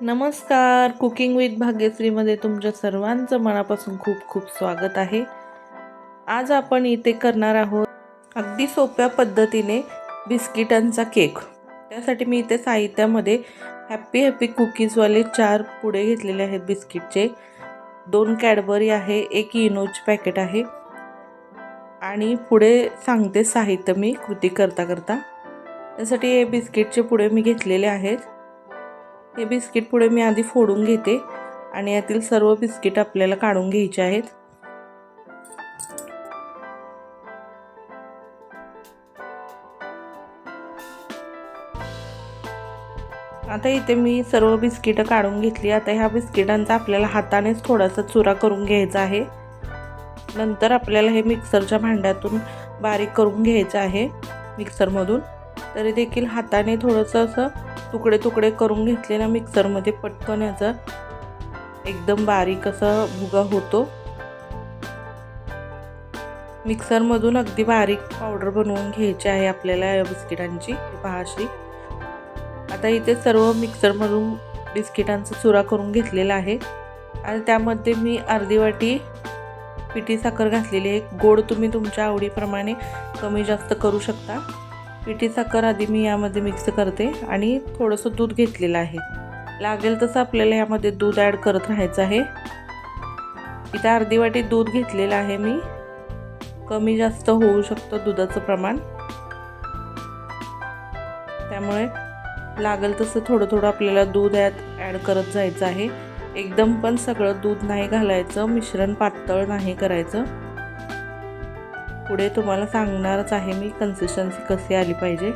नमस्कार. Cooking with भाग्यश्रीमध्ये तुमच्या सर्वांचं मनापासून खूप खूप स्वागत आहे. आज आपण इथे करणार आहोत अगदी सोप्या पद्धतीने बिस्किटांचा केक. त्यासाठी मी इथे साहित्यामध्ये हॅप्पी हॅप्पी कुकीजवाले चार पुडे घेतलेले आहेत बिस्किटचे. दोन कॅडबरी आहे एक इनोच पॅकेट आहे. आणि पुढे सांगते साहित्य मी कृती करता करता. त्यासाठी हे बिस्किटचे पुडे मी घेतलेले आहेत. हे बिस्किट पुढे मी आधी फोडून घेते आणि यातील सर्व बिस्किट आपल्याला काढून घ्यायचे आहेत. आता इथे मी सर्व बिस्किटं काढून घेतली. आता ह्या बिस्किटांचा आपल्याला हातानेच थोडासा चुरा करून घ्यायचा आहे. नंतर आपल्याला हे मिक्सरच्या भांड्यातून बारीक करून घ्यायचं आहे मिक्सरमधून. तरी देखील हाताने थोडंसं असं तुकडे तुकडे करून घेतलेल्या मिक्सरमध्ये पटकन याचा एकदम बारीक असा भुगा होतो. मिक्सरमधून अगदी बारीक पावडर बनवून घ्यायची आहे आपल्याला या बिस्किटांची पहाशी. आता इथे सर्व मिक्सरमधून बिस्किटांचा चुरा करून घेतलेला आहे. आणि त्यामध्ये मी अर्धी वाटी पिठी साखर घातलेली आहे. गोड तुम्ही तुमच्या आवडीप्रमाणे कमी जास्त करू शकता. पिठी साखर आधी मी यामध्ये मिक्स करते आणि थोडंसं दूध घेतलेलं आहे. लागेल तसं आपल्याला यामध्ये दूध ॲड करत राहायचं आहे. इथं अर्धी वाटी दूध घेतलेलं आहे मी. कमी जास्त होऊ शकतं दुधाचं प्रमाण. त्यामुळे लागेल तसं थोडं थोडं आपल्याला दूध यात ॲड करत जायचं आहे. एकदम पण सगळं दूध नाही घालायचं मिश्रण पातळ नाही करायचं. पुढे तुम्हाला सांगणारच आहे मी कन्सिस्टन्सी कशी आली पाहिजे.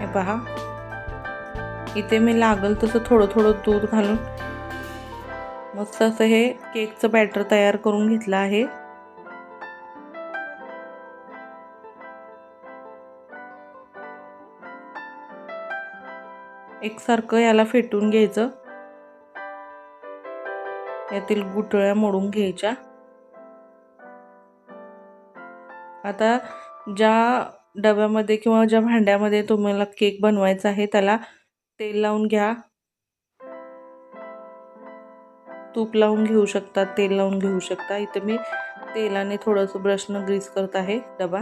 हे पहा. इथे मी लागल तसं थोडं थोडं दूध घालून मस्त असं हे केकचं बॅटर तयार करून घेतलं आहे. एकसारखं याला फेटून घ्यायचं. यातील गुटळ्या मोडून घ्यायच्या. आता ज्या डब्यामध्ये किंवा ज्या भांड्यामध्ये तुम्हाला केक बनवायचा आहे त्याला तेल लावून घ्या. तूप लावून घेऊ शकता तेल लावून घेऊ शकता. इथं मी तेलाने थोडंसं ब्रशनं ग्रीस करत आहे डबा.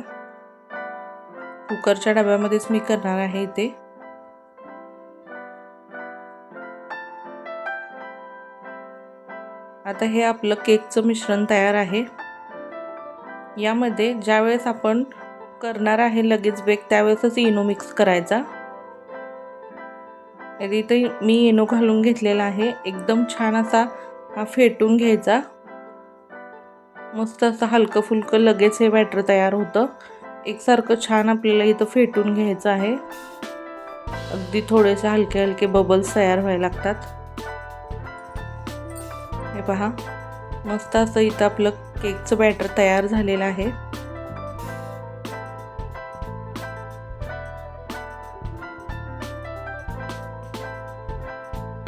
कुकरच्या डब्यामध्येच मी करणार आहे इथे. आता हे आपलं केकचं मिश्रण तयार आहे. यामध्ये ज्यावेळेस आपण करणार आहे लगेच बेक त्यावेळेसच इनो मिक्स करायचा. इथं मी इनो घालून घेतलेला आहे. एकदम छान असा हा फेटून घ्यायचा. मस्त असं हलकं फुलकं लगेच हे बॅटर तयार होतं. एकसारखं छान आपल्याला इथं फेटून घ्यायचं आहे. अगदी थोडेसे हलके हलके बबल्स तयार व्हायला लागतात. हे पहा. मस्त असं इथं आपलं केकचं बॅटर तयार झालेलं आहे.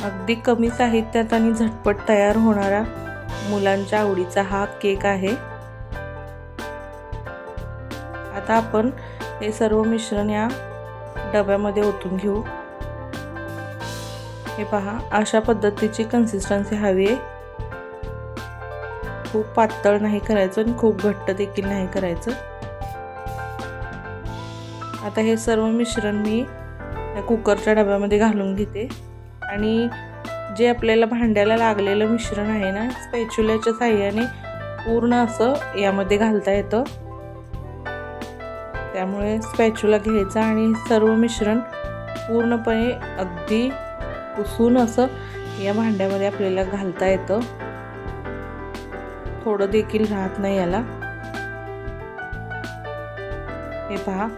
अगदी कमी साहित्यात आणि झटपट तयार होणारा मुलांच्या आवडीचा हा केक आहे. आता आपण हे सर्व मिश्रण या डब्यामध्ये ओतून घेऊ. हे पहा अशा पद्धतीची कन्सिस्टन्सी हवी आहे. खूप पातळ नाही करायचं आणि खूप घट्ट देखील नाही करायचं. आता हे सर्व मिश्रण मी या कुकरच्या डब्यामध्ये घालून घेते. आणि जे आपल्याला भांड्याला लागलेलं मिश्रण आहे ना स्पॅच्युल्याच्या साह्याने पूर्ण असं यामध्ये घालता येतं. त्यामुळे स्पॅच्युला घ्यायचा आणि सर्व मिश्रण पूर्णपणे अगदी पुसून असं या भांड्यामध्ये आपल्याला घालता येतं. थोडं देखील राहत नाही याला. हे पहा.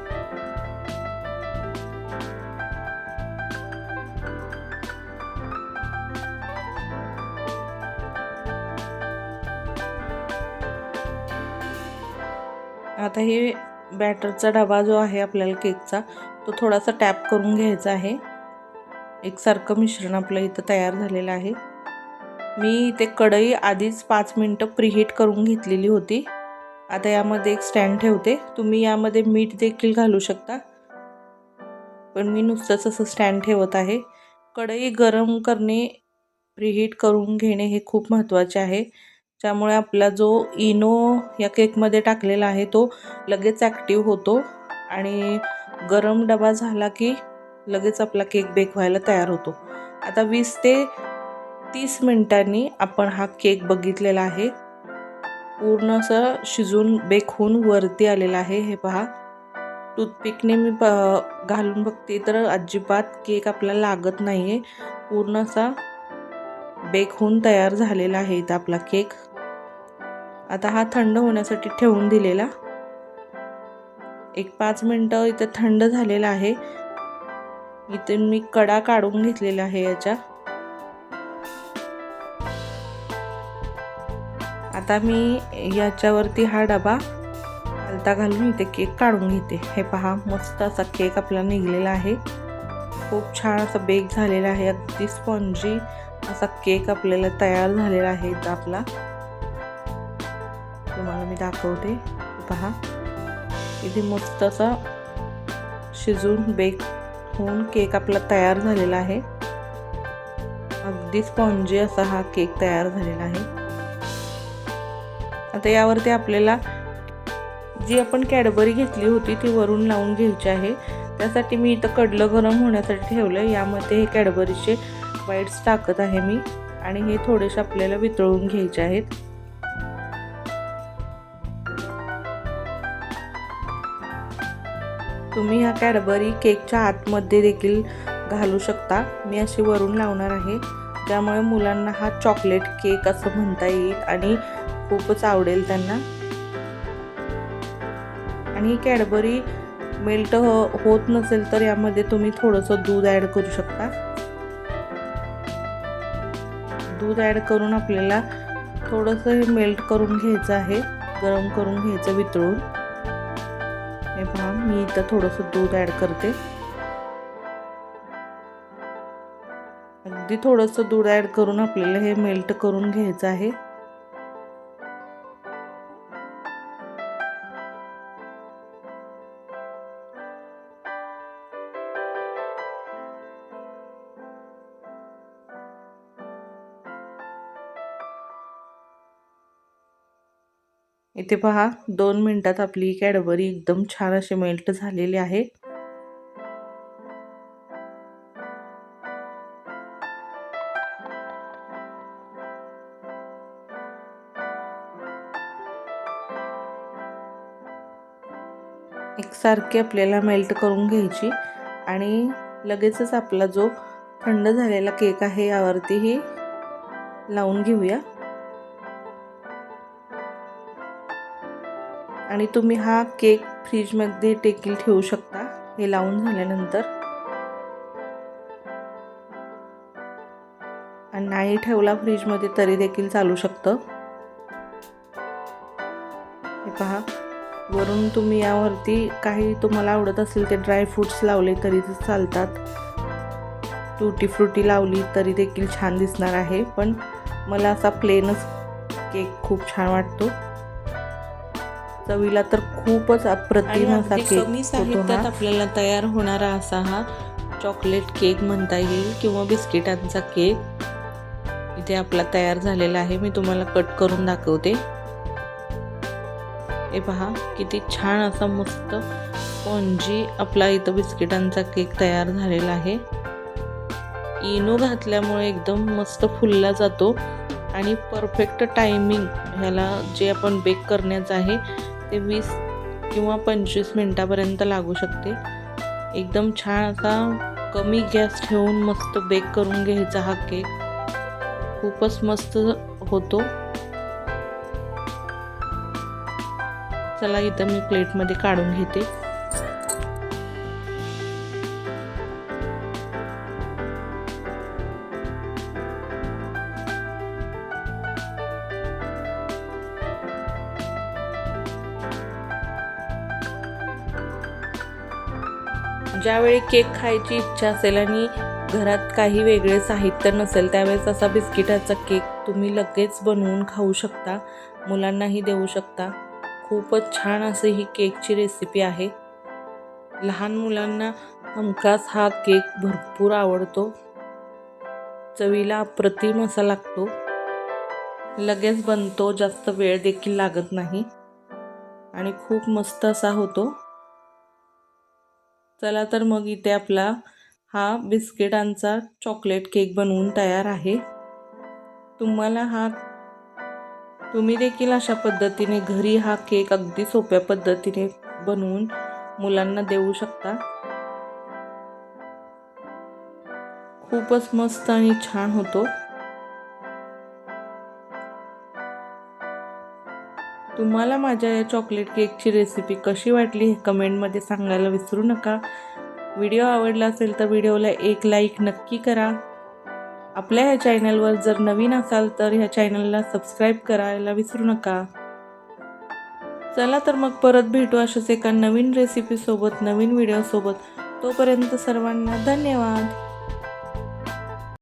आता हे बॅटरचा डबा जो आहे आपल्याला केकचा तो थोडासा टॅप करून घ्यायचा आहे. एकसारखं मिश्रण आपलं इथं तयार झालेलं आहे. मी ते कढई आधीच पाच मिनटं प्रिहीट करून घेतलेली होती. आता यामध्ये एक स्टँड ठेवते. तुम्ही यामध्ये मीठ देखील घालू शकता. पण मी नुसतंच असं स्टँड ठेवत आहे. कढई गरम करणे प्रिहीट करून घेणे हे खूप महत्त्वाचे आहे. त्यामुळे आपला जो इनो या केकमध्ये टाकलेला आहे तो लगेच ॲक्टिव्ह होतो आणि गरम डबा झाला की लगेच आपला केक बेक व्हायला तयार होतो. आता वीस ते तीस मिनिटांनी आपण हा केक बघितलेला आहे. पूर्ण असं शिजून बेक होऊन वरती आलेला आहे हे पहा. टूथपिकने मी प घालून बघते तर अजिबात केक आपल्याला लागत नाही आहे पूर्ण असा बेक होऊन तयार झालेला आहे इथं आपला केक. आता हा थंड होण्यासाठी ठेवून दिलेला. एक पाच मिनटं इथं थंड झालेला आहे. इथे मी कडा काढून घेतलेला आहे याच्या. आता मी याच्यावरती हा डबा हलता घालून इथे केक काढून घेते. हे पहा मस्त असा केक आपला निघलेला आहे. खूप छान असा बेक झालेला आहे. अगदी स्पॉन्जी असा केक आपल्याला तयार झालेला आहे इथं आपला. तुम्हाला मी दाखवते. पहा. इथे मस्त असा शिजून बेक होऊन केक आपला तयार झालेला आहे. अगदी स्पॉन्जी असा हा केक तयार झालेला आहे. आता यावरती आपल्याला जी आपण कॅडबरी घेतली होती ती वरून लावून घ्यायची आहे. त्यासाठी मी इथं कडलं गरम होण्यासाठी ठेवलं यामध्ये हे कॅडबरीचे वाईट्स टाकत आहे मी आणि हे थोडेसे आपल्याला वितळून घ्यायचे आहेत. तुम्ही ह्या कॅडबरी केकच्या आतमध्ये देखील घालू शकता. मी अशी वरून लावणार आहे. त्यामुळे मुलांना हा चॉकलेट केक असं म्हणता येईल आणि खूपच आवडेल त्यांना. आणि कॅडबरी मेल्ट हो, होत नसेल तर यामध्ये तुम्ही थोडंसं दूध ॲड करू शकता. दूध ॲड करून आपल्याला थोडंसं हे मेल्ट करून घ्यायचं आहे गरम करून घ्यायचं वितळून. हे पहा मी इथं थोडंसं दूध ॲड करते. अगदी थोडंसं दूध ॲड करून आपल्याला हे मेल्ट करून घ्यायचं आहे. इथे पहा दोन मिनटात आपली कॅडबरी एकदम छान अशी मेल्ट झालेली आहे. एकसारखी आपल्याला मेल्ट करून घ्यायची आणि लगेचच आपला जो थंड झालेला केक आहे यावरतीही लावून घेऊया. आणि तुम्ही हा केक फ्रीजमध्ये टेकील ठेवू शकता. हे लावून झाल्यानंतर. आणि नाही ठेवला फ्रीजमध्ये तरी देखील चालू शकतं. हे पहा. वरून तुम्ही यावरती काही तुम्हाला आवडत असेल ते ड्रायफ्रूट्स लावले तरी चालतात. टुटी फ्रुटी लावली तरी देखील छान दिसणार आहे. पण मला असा प्लेनच केक खूप छान वाटतो. चवीला तर खूपच अप्रतिम असा केक कमी साहित्यात आपल्याला तयार होणारा असा हा चॉकलेट केक म्हणता येईल किंवा बिस्किटांचा केक इथे आपला तयार झालेला आहे. मी तुम्हाला कट करून दाखवते. हे पहा किती छान असा मस्त स्पॉन्जी आपला इथं बिस्किटांचा केक तयार झालेला आहे. इनो घातल्यामुळे एकदम मस्त फुलला जातो. आणि परफेक्ट टायमिंग ह्याला जे आपण बेक करण्याचं आहे ते वीस किंवा पंचवीस मिनटापर्यंत लागू शकते. एकदम छान असा कमी गॅस ठेवून मस्त बेक करून घ्यायचा हा केक. खूपच मस्त होतो. चला इथं मी प्लेटमध्ये काढून घेते. ज्यावेळी केक खायची इच्छा असेल आणि घरात काही वेगळे साहित्य नसेल त्यावेळेस असा बिस्किटाचा केक तुम्ही लगेच बनवून खाऊ शकता मुलांनाही देऊ शकता. खूपच छान असे ही केकची रेसिपी आहे. लहान मुलांना हमखास हा केक भरपूर आवडतो. चवीला अप्रतिम असा लागतो. लगेच बनतो जास्त वेळ देखील लागत नाही. आणि खूप मस्त असा होतो. चला तर मग इथे आपला हा बिस्किटांचा चॉकलेट केक बनवून तयार आहे. तुम्हाला हा तुम्ही देखील अशा पद्धतीने घरी हा केक अगदी सोप्या पद्धतीने बनवून मुलांना देऊ शकता. खूपच मस्त आणि छान होतो. तुम्हाला माझ्या या चॉकलेट केकची रेसिपी कशी वाटली हे कमेंटमध्ये सांगायला विसरू नका. व्हिडिओ आवडला असेल तर व्हिडिओला एक लाईक नक्की करा. आपल्या ह्या चॅनलवर जर नवीन असाल तर ह्या चॅनलला सबस्क्राईब करायला विसरू नका. चला तर मग परत भेटू अशाच एका नवीन रेसिपीसोबत नवीन व्हिडिओसोबत तोपर्यंत सर्वांना धन्यवाद.